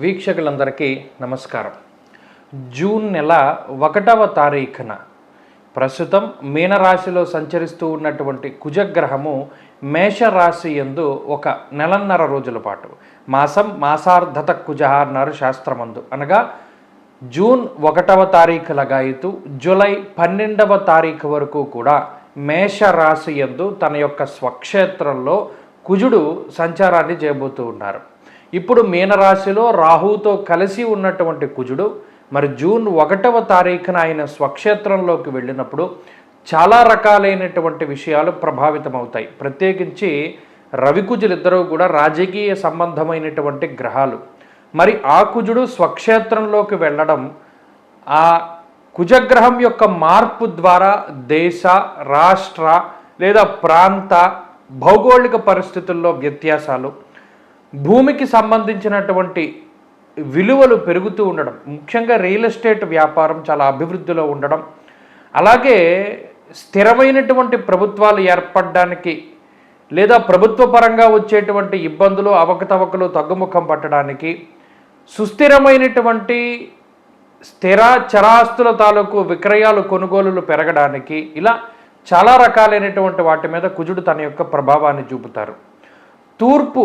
వీక్షకులందరికీ నమస్కారం. జూన్ నెల ఒకటవ తారీఖున ప్రస్తుతం మీనరాశిలో సంచరిస్తూ ఉన్నటువంటి కుజగ్రహము మేషరాశి ఎందు ఒక నెలన్నర రోజుల పాటు మాసం మాసార్ధత కుజ అన్నారు శాస్త్రమందు. అనగా జూన్ ఒకటవ తారీఖు లగాయితూ జూలై పన్నెండవ తారీఖు వరకు కూడా మేషరాశి ఎందు తన యొక్క స్వక్షేత్రంలో కుజుడు సంచారాన్ని చేయబోతూ ఉన్నారు. ఇప్పుడు మీనరాశిలో రాహువుతో కలిసి ఉన్నటువంటి కుజుడు మరి జూన్ ఒకటవ తారీఖున ఆయన స్వక్షేత్రంలోకి వెళ్ళినప్పుడు చాలా రకాలైనటువంటి విషయాలు ప్రభావితమవుతాయి. ప్రత్యేకించి రవికుజులిద్దరూ కూడా రాజకీయ సంబంధమైనటువంటి గ్రహాలు. మరి ఆ కుజుడు స్వక్షేత్రంలోకి వెళ్ళడం ఆ కుజగ్రహం యొక్క మార్పు ద్వారా దేశ రాష్ట్ర లేదా ప్రాంత భౌగోళిక పరిస్థితుల్లో వ్యత్యాసాలు భూమికి సంబంధించినటువంటి విలువలు పెరుగుతూ ఉండడం ముఖ్యంగా రియల్ ఎస్టేట్ వ్యాపారం చాలా అభివృద్ధిలో ఉండడం అలాగే స్థిరమైనటువంటి ప్రభుత్వాలు ఏర్పడడానికి లేదా ప్రభుత్వ పరంగా వచ్చేటువంటి ఇబ్బందులు అవకతవకలు తగ్గుముఖం పట్టడానికి సుస్థిరమైనటువంటి స్థిర చరాస్తుల తాలూకు విక్రయాలు కొనుగోలులు పెరగడానికి ఇలా చాలా రకాలైనటువంటి వాటి మీద కుజుడు తన యొక్క ప్రభావాన్ని చూపుతారు. తూర్పు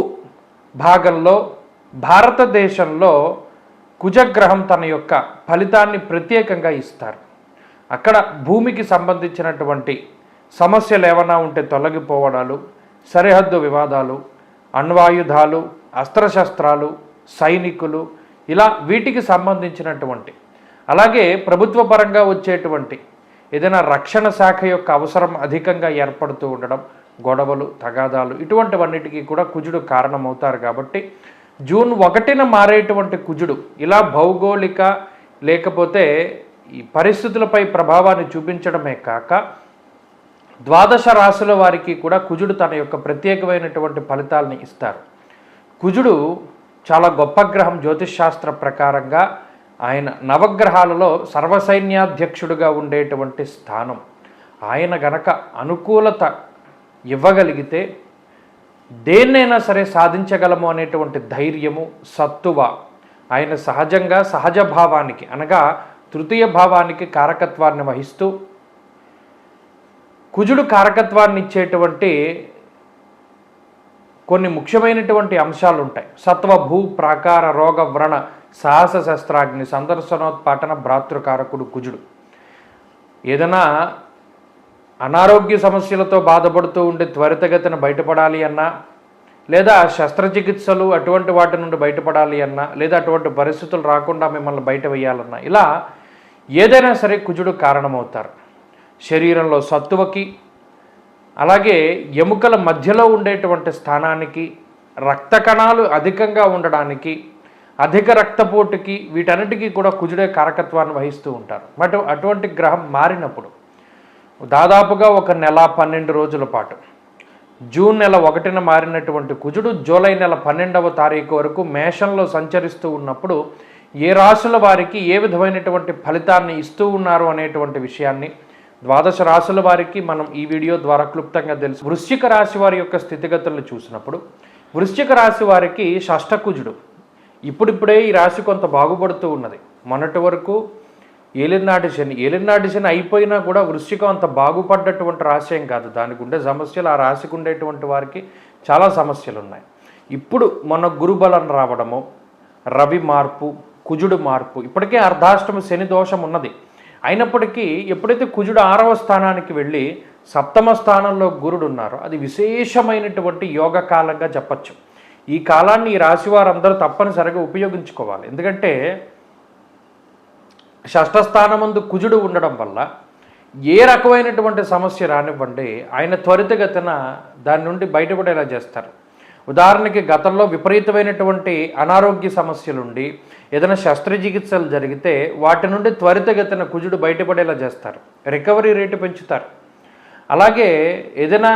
భాగంలో భారతదేశంలో కుజగ్రహం తన యొక్క ఫలితాన్ని ప్రత్యేకంగా ఇస్తారు. అక్కడ భూమికి సంబంధించినటువంటి సమస్యలు ఏమైనా ఉంటే తొలగిపోవడాలు సరిహద్దు వివాదాలు అణ్వాయుధాలు అస్త్రశస్త్రాలు సైనికులు ఇలా వీటికి సంబంధించినటువంటి అలాగే ప్రభుత్వ పరంగా వచ్చేటువంటి ఏదైనా రక్షణ శాఖ యొక్క అవసరం అధికంగా ఏర్పడుతూ ఉండడం గొడవలు తగాదాలు ఇటువంటివన్నిటికీ కూడా కుజుడు కారణమవుతారు కాబట్టి జూన్ ఒకటిన మారేటువంటి కుజుడు ఇలా భౌగోళిక లేకపోతే ఈ పరిస్థితులపై ప్రభావాన్ని చూపించడమే కాక ద్వాదశ రాశుల వారికి కూడా కుజుడు తన యొక్క ప్రత్యేకమైనటువంటి ఫలితాలని ఇస్తారు. కుజుడు చాలా గొప్ప గ్రహం జ్యోతిష్ శాస్త్ర ప్రకారంగా ఆయన నవగ్రహాలలో సర్వసైన్యాధ్యక్షుడుగా ఉండేటువంటి స్థానం. ఆయన గనక అనుకూలత ఇవ్వగలిగితే దేన్నైనా సరే సాధించగలము అనేటువంటి ధైర్యము సత్తువ ఆయన సహజంగా సహజ భావానికి అనగా తృతీయ భావానికి కారకత్వాన్ని వహిస్తూ కుజుడు కారకత్వాన్ని ఇచ్చేటువంటి కొన్ని ముఖ్యమైనటువంటి అంశాలు ఉంటాయి సత్వ భూ ప్రాకార రోగ వ్రణ సాహస శస్త్రాగ్ని సందర్శనోత్పాటన భ్రాతృకారకుడు కుజుడు. ఏదైనా అనారోగ్య సమస్యలతో బాధపడుతూ ఉండే త్వరితగతిన బయటపడాలి అన్నా లేదా శస్త్రచికిత్సలు అటువంటి వాటి నుండి బయటపడాలి అన్నా లేదా అటువంటి పరిస్థితులు రాకుండా మిమ్మల్ని బయట వేయాలన్నా ఇలా ఏదైనా సరే కుజుడు కారణమవుతారు. శరీరంలో సత్తువకి అలాగే ఎముకల మధ్యలో ఉండేటువంటి స్థానానికి రక్త కణాలు అధికంగా ఉండడానికి అధిక రక్తపోటుకి వీటన్నిటికీ కూడా కుజుడే కారకత్వాన్ని వహిస్తూ ఉంటారు. బట్ అటువంటి గ్రహం మారినప్పుడు దాదాపుగా ఒక నెల పన్నెండు రోజుల పాటు జూన్ నెల ఒకటిన మారినటువంటి కుజుడు జూలై నెల పన్నెండవ తారీఖు వరకు మేషంలో సంచరిస్తూ ఉన్నప్పుడు ఏ రాశుల వారికి ఏ విధమైనటువంటి ఫలితాన్ని ఇస్తూ ఉన్నారు అనేటువంటి విషయాన్ని ద్వాదశ రాశుల వారికి మనం ఈ వీడియో ద్వారా క్లుప్తంగా తెలుసు. వృశ్చిక రాశి వారి యొక్క స్థితిగతులను చూసినప్పుడు వృశ్చిక రాశి వారికి షష్టకుజుడు ఇప్పుడిప్పుడే ఈ రాశి కొంత బాగుపడుతూ ఉన్నది. మొన్నటి వరకు ఏలినాటి శని ఏలినాటి శని అయిపోయినా కూడా వృశ్చికం అంత బాగుపడ్డటువంటి రాశి ఏం కాదు. దానికి ఉండే సమస్యలు ఆ రాశికి ఉండేటువంటి వారికి చాలా సమస్యలు ఉన్నాయి. ఇప్పుడు మొన్న గురుబలం రావడము రవి మార్పు కుజుడు మార్పు ఇప్పటికే అర్ధాష్టమ శని దోషం ఉన్నది. అయినప్పటికీ ఎప్పుడైతే కుజుడు ఆరవ స్థానానికి వెళ్ళి సప్తమ స్థానంలో గురుడు ఉన్నారో అది విశేషమైనటువంటి యోగ కాలంగా చెప్పచ్చు. ఈ కాలాన్ని ఈ రాశి వారందరూ తప్పనిసరిగా ఉపయోగించుకోవాలి. ఎందుకంటే షష్టస్థానమందు కుజుడు ఉండడం వల్ల ఏ రకమైనటువంటి సమస్య రానివ్వండి ఆయన త్వరితగతిన దాని నుండి బయటపడేలా చేస్తారు. ఉదాహరణకి గతంలో విపరీతమైనటువంటి అనారోగ్య సమస్యలుండి ఏదైనా శస్త్రచికిత్సలు జరిగితే వాటి నుండి త్వరితగతిన కుజుడు బయటపడేలా చేస్తారు. రికవరీ రేటు పెంచుతారు. అలాగే ఏదైనా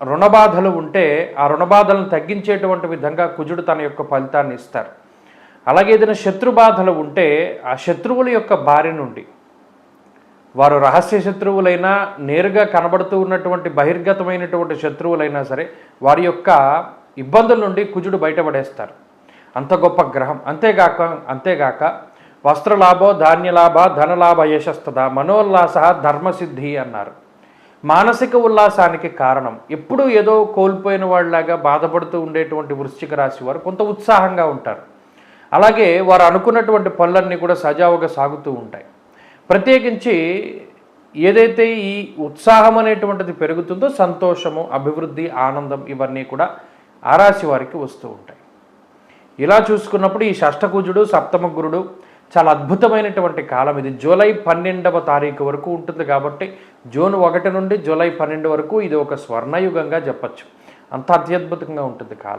రుణబాధలు ఉంటే ఆ రుణబాధలను తగ్గించేటువంటి విధంగా కుజుడు తన యొక్క ఫలితాన్ని ఇస్తారు. అలాగే ఏదైనా శత్రు బాధలు ఉంటే ఆ శత్రువుల యొక్క బారి నుండి వారు రహస్య శత్రువులైనా నేరుగా కనబడుతూ ఉన్నటువంటి బహిర్గతమైనటువంటి శత్రువులైనా సరే వారి యొక్క ఇబ్బందుల నుండి కుజుడు బయటపడేస్తారు. అంత గొప్ప గ్రహం. అంతేగాక అంతేగాక వస్త్రలాభో ధాన్యలాభ ధనలాభ యశస్తద మనోల్లాస ధర్మసిద్ధి అన్నారు. మానసిక ఉల్లాసానికి కారణం. ఎప్పుడూ ఏదో కోల్పోయిన వాళ్ళలాగా బాధపడుతూ ఉండేటువంటి వృశ్చిక రాశి వారు కొంత ఉత్సాహంగా ఉంటారు. అలాగే వారు అనుకున్నటువంటి పనులన్నీ కూడా సజావుగా సాగుతూ ఉంటాయి. ప్రత్యేకించి ఏదైతే ఈ ఉత్సాహం అనేటువంటిది పెరుగుతుందో సంతోషము అభివృద్ధి ఆనందం ఇవన్నీ కూడా ఆ రాశి వారికి వస్తూ ఉంటాయి. ఇలా చూసుకున్నప్పుడు ఈ షష్టకుజుడు సప్తమ గురుడు చాలా అద్భుతమైనటువంటి కాలం ఇది. జూలై పన్నెండవ తారీఖు వరకు ఉంటుంది కాబట్టి జూన్ ఒకటి నుండి జూలై పన్నెండు వరకు ఇది ఒక స్వర్ణయుగంగా చెప్పచ్చు. అంత అత్యద్భుతంగా ఉంటుంది కాలం.